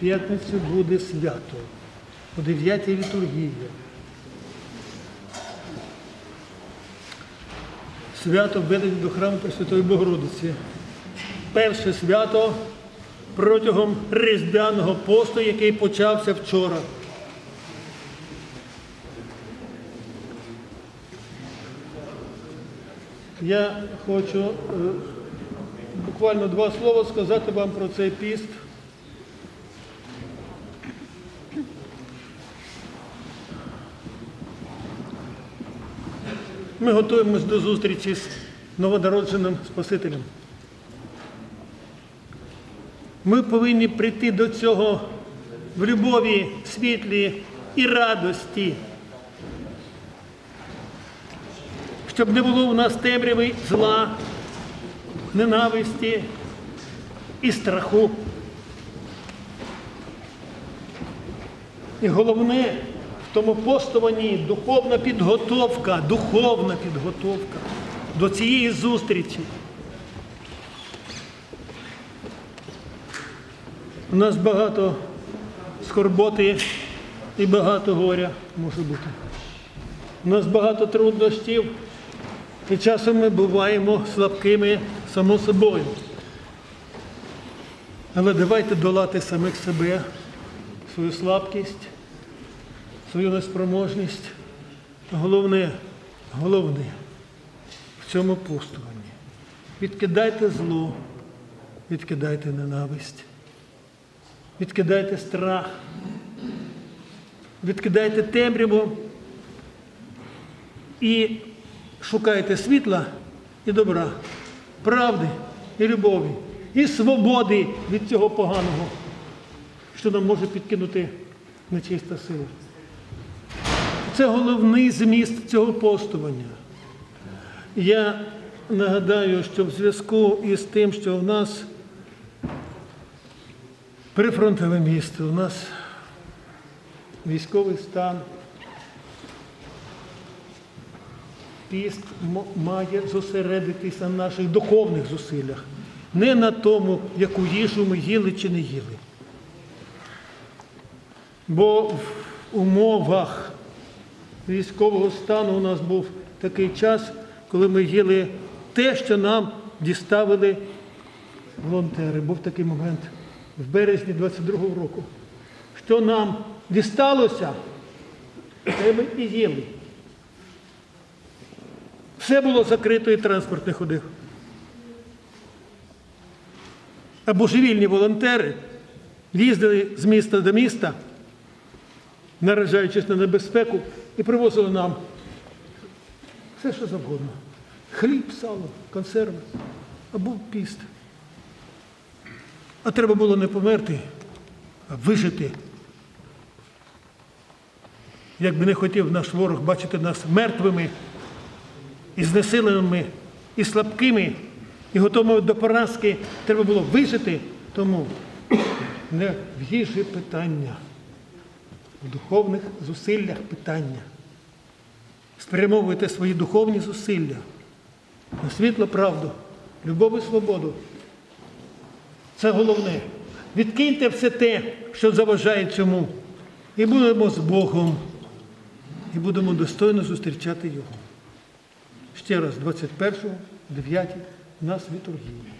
П'ятницю буде свято. О 9 літургія. Свято введення до храму Пресвятої Богородиці. Перше свято протягом Різдвяного посту, який почався вчора. Я хочу е, буквально два слова сказати вам про цей піст. Ми готуємось до зустрічі з новонародженим Спасителем. Ми повинні прийти до цього в любові, світлі і радості, щоб не було у нас темряви зла, ненависті і страху. І головне тому постуванні духовна підготовка, духовна підготовка до цієї зустрічі. У нас багато скорботи і багато горя може бути. У нас багато труднощів, і часом ми буваємо слабкими само собою. Але давайте долати самих себе, свою слабкість, свою неспроможність. Головне, головне в цьому постуванні. Відкидайте зло, відкидайте ненависть, відкидайте страх, відкидайте темряву і шукайте світла і добра, правди і любові, і свободи від цього поганого, що нам може підкинути нечиста сила. Це головний зміст цього постування. Я нагадаю, що в зв'язку із тим, що в нас прифронтове місто, у нас військовий стан, піст має зосередитися на наших духовних зусиллях, не на тому, яку їжу ми їли чи не їли. Бо в умовах військового стану у нас був такий час, коли ми їли те, що нам діставили волонтери. Був такий момент в березні 22-го року. Що нам дісталося, те ми і їли. Все було закрито і транспорт не ходив. А божевільні волонтери їздили з міста до міста, наражаючись на небезпеку, і привозили нам все, що завгодно. Хліб, сало, консерви, а був піст. А треба було не померти, а вижити. Як би не хотів наш ворог бачити нас мертвими, і знесиленими, і слабкими, і готовими до поразки, треба було вижити, тому не в їжі питання, в духовних зусиллях питання. Спрямовуйте свої духовні зусилля на світло правду, любов і свободу. Це головне. Відкиньте все те, що заважає цьому, і будемо з Богом, і будемо достойно зустрічати Його. Ще раз, 21-го, 9 у нас літургія.